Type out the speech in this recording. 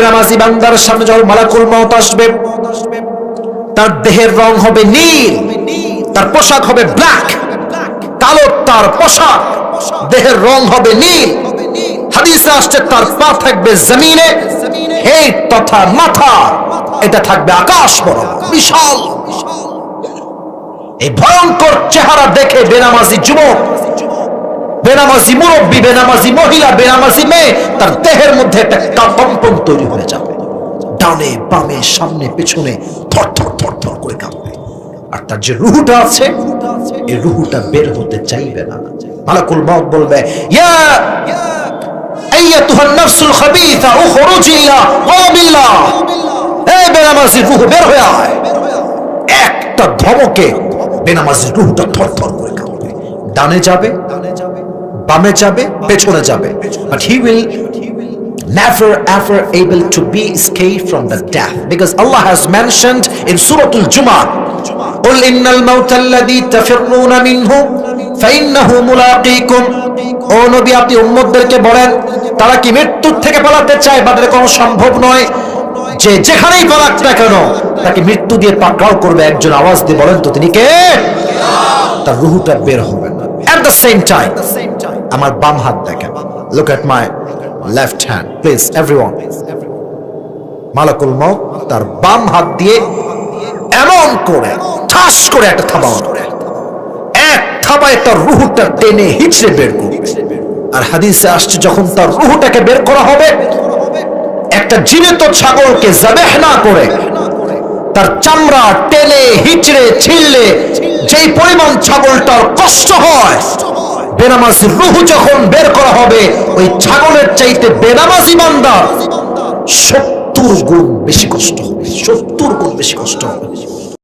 বেনামাজি বান্দার সামনে যখন মালাকুল মত আসবে, তার দেহের রং হবে নীল, তার পোশাক হবে ব্ল্যাক, কালো তার পোশাক, দেহের রং হবে নীল। হাদিসে আসছে, তার পা থাকবে জমিনে হে তথা মাথা, এটা থাকবে আকাশ বড় বিশাল। এই ভয়ঙ্কর চেহারা দেখে বেনামাজি যুবক বেনামাজি মুরব্বী, বেনামাজি মহিলা, বেনামাজি মেয়ে, তার দেহের মধ্যে একটা কম্পন তৈরি হয়ে যাবে। ডানে, বামে, সামনে, পেছনে, থর থর থর থর করে কাঁপবে। আর তার যে রুহুটা আছে, এই রুহুটা বের হতে চাইবে না। মালাকুল মউত বলবে, ইয়া আইয়াতুহান নাফসুল খাবিথা উখরুজি ইলা গাবিল্লাহ এই বেনামাজি রুহ, বের হয়ে আয়। একটা ধমকে বেনামাজির রুহটা থর থর করে কাঁপবে। ডানে যাবে বামে যাবে পেছনে যাবে but he will never ever able to be escaped from the death because Allah has mentioned in Surah Al-Jumu'ah قل إن الموت الذي تفرون منه فإنه ملاقيكم ও নবী আপনি উম্মতদেরকে বলেন তারা কি মৃত্যুর থেকে পালাতে চায় বাট কোনো সম্ভব নয় যে যেখানেই পালাক না কেন তাকে মৃত্যু দিয়ে পাকড়াও করবে একজন আওয়াজ দিয়ে বলেন তো তিনি কে তার রুহুটা বের হবে না এট দ্য সেম টাইম আমার বাম হাত দেখেন। Look at my left hand please everyone মালাকুল মউত তার বাম হাত দিয়ে এমন করে, ঠাস করে একটা থাবা মারবে। এক থাবায় তার রুহুটা টেনে হিচড়ে বের করবে। আর হাদিসে আসছে, যখন তার রুহুটাকে বের করা হবে, একটা জীবিত ছাগলকে জাবেহ না করে, তার চামড়া টেনে, হিচড়ে ছিললে যেই পরিমাণ ছাগলটার কষ্ট হয় বেনামাজির রুহু যখন বের করা হবে, ওই ছাগলের চাইতে বেনামাজি বান্দা সত্তর গুণ বেশি কষ্ট হবে, সত্তর গুণ বেশি কষ্ট হবে।